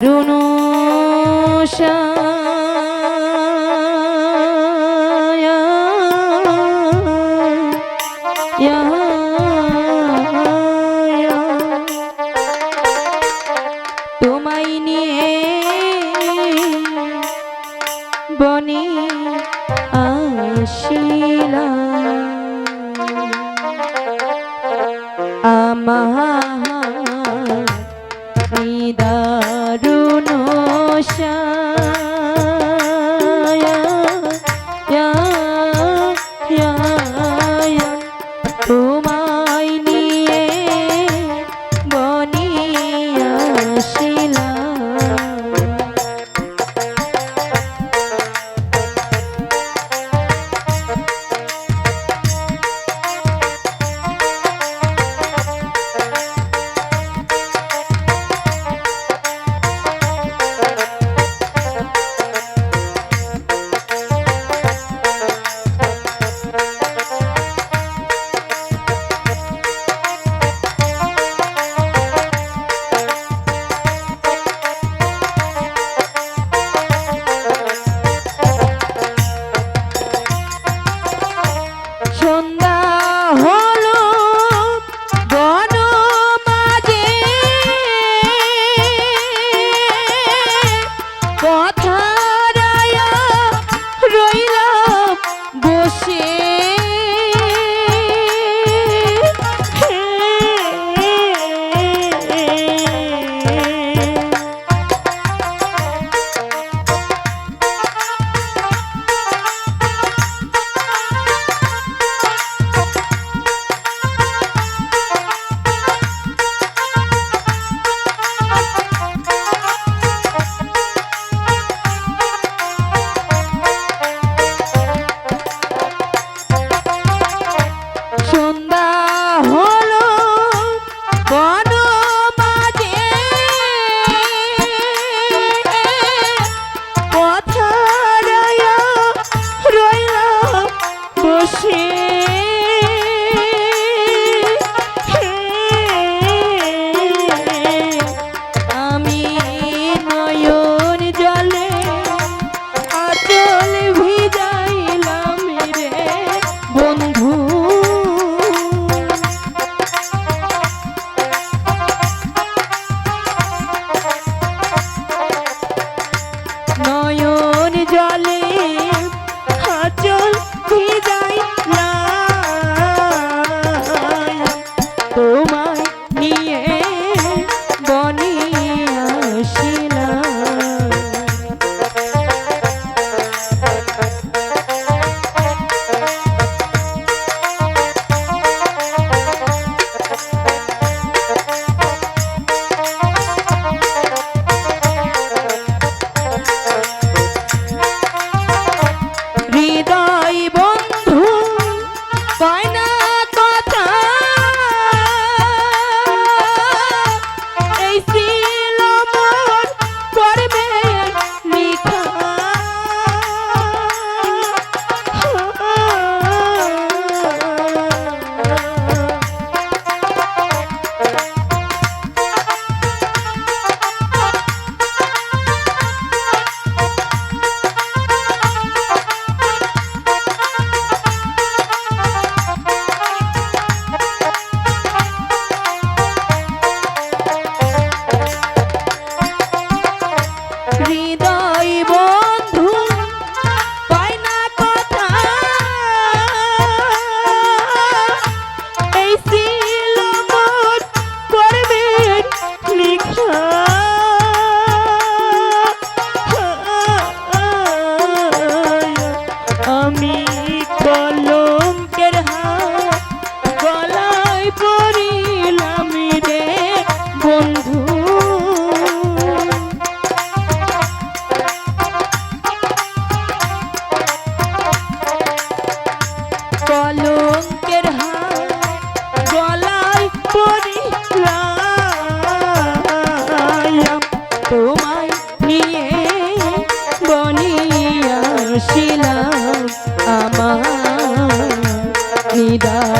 রুনু তোমায় নিয়ে বনে আসিলা আমার নিদারুণ তোমায় লিখা চাহিদা